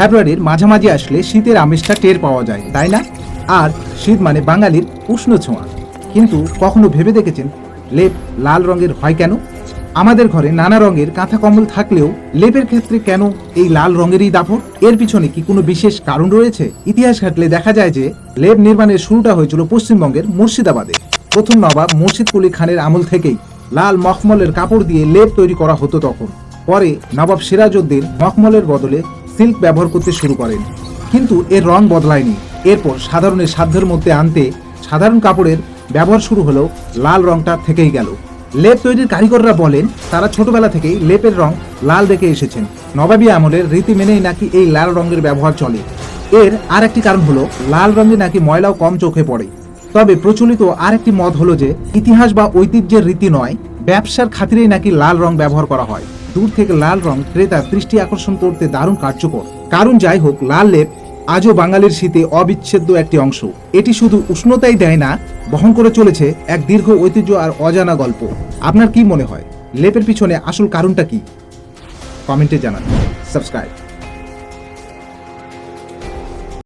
ফেব্রুয়ারির মাঝামাঝি আসলে শীতের আমেজটা টের পাওয়া যায়, তাই না? আর শীত মানে বাঙালির উষ্ণ ছোঁয়া। কিন্তু কখনো ভেবে দেখেছেন, লেপ লাল রঙের হয় কেন? আমাদের ঘরে নানা রঙের কাঁথা কম্বল থাকলেও লেপের ক্ষেত্রে কেন এই লাল রঙেরই দাপট? এর পিছনে কি কোনো বিশেষ কারণ রয়েছে? ইতিহাস ঘাটলে দেখা যায় যে লেপ নির্মাণের শুরুটা হয়েছিল পশ্চিমবঙ্গের মুর্শিদাবাদে। প্রথম নবাব মুর্শিদ কুলি খানের আমল থেকেই লাল মখমলের কাপড় দিয়ে লেপ তৈরি করা হতো তখন। পরে নবাব সিরাজউদ্দিন মখমলের বদলে সিল্ক ব্যবহার করতে শুরু করেন। কিন্তু এর রং বদলায়নি। এরপর সাধারণের সাধ্যের মধ্যে আনতে সাধারণ কাপড়ের ব্যবহার শুরু হলেও লাল রংটা থেকেই গেল। লেপ তৈরির কারিগররা বলেন, তারা ছোটবেলা থেকেই লেপের রং লাল দেখে এসেছেন। নবাবী আমলের রীতি মেনেই নাকি এই লাল রঙের ব্যবহার চলে। এর আর একটি কারণ হলো, লাল রঙে নাকি ময়লাও কম চোখে পড়ে। তবে প্রচলিত আর একটি মত হলো যে, ইতিহাস বা ঐতিহ্যের রীতি নয়, ব্যবসার খাতিরেই নাকি লাল রং ব্যবহার করা হয়। দূর থেকে লাল রং ক্রেতার দৃষ্টি আকর্ষণ করতে দারুণ কার্যকর। কারণ যাই হোক, লাল লেপ আজও বাঙালির শীতে অবিচ্ছেদ্য একটি অংশ। এটি শুধু উষ্ণতাই দেয় না, বহন করে চলেছে এক দীর্ঘ ঐতিহ্য আর অজানা গল্প। আপনার কি মনে হয়? লেপের পিছনে আসল কারণটা কি? কমেন্টে জানান। সাবস্ক্রাইব।